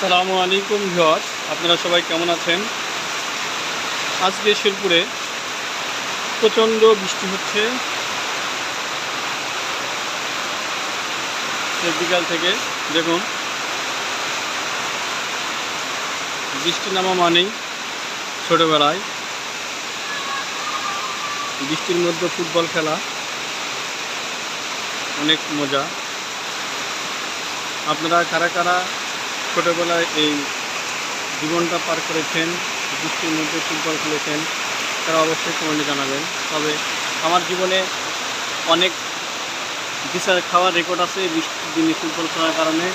আসসালামু আলাইকুম ভিওয়ার্স আপনারা সবাই কেমন আছেন? আজকে শেরপুরে প্রচণ্ড বৃষ্টি হচ্ছে। বিকাল থেকে দেখুন, বৃষ্টি নামা মানেই ছোটোবেলায় বৃষ্টির মধ্যে ফুটবল খেলা। অনেক মজা। আপনারা কারা কারা ছোটোবেলায় এই জীবনটা পার করেছেন, বৃষ্টির মধ্যে ফুটবল খেলেছেন, তারা অবশ্যই কমেন্টে জানাবেন। তবে আমার জীবনে অনেক বিচার খাওয়ার রেকর্ড আছে বৃষ্টির দিনে ফুটবল খেলার কারণে।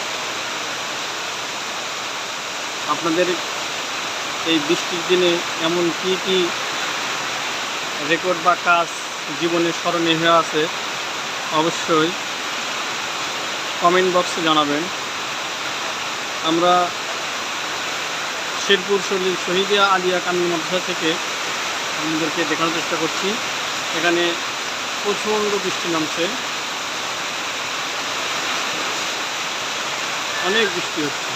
আপনাদের এই বৃষ্টির দিনে এমন কি কি রেকর্ড বা কাজ জীবনে স্মরণীয় হয়ে আছে, অবশ্যই কমেন্ট বক্সে জানাবেন। আমরা শেরপুর শহীদ শহীদিয়া আলিয়া কামিল মাদ্রাসা থেকে আপনাদেরকে দেখানোর চেষ্টা করছি। এখানে প্রচণ্ড বৃষ্টি নামছে। অনেক বৃষ্টি হচ্ছে।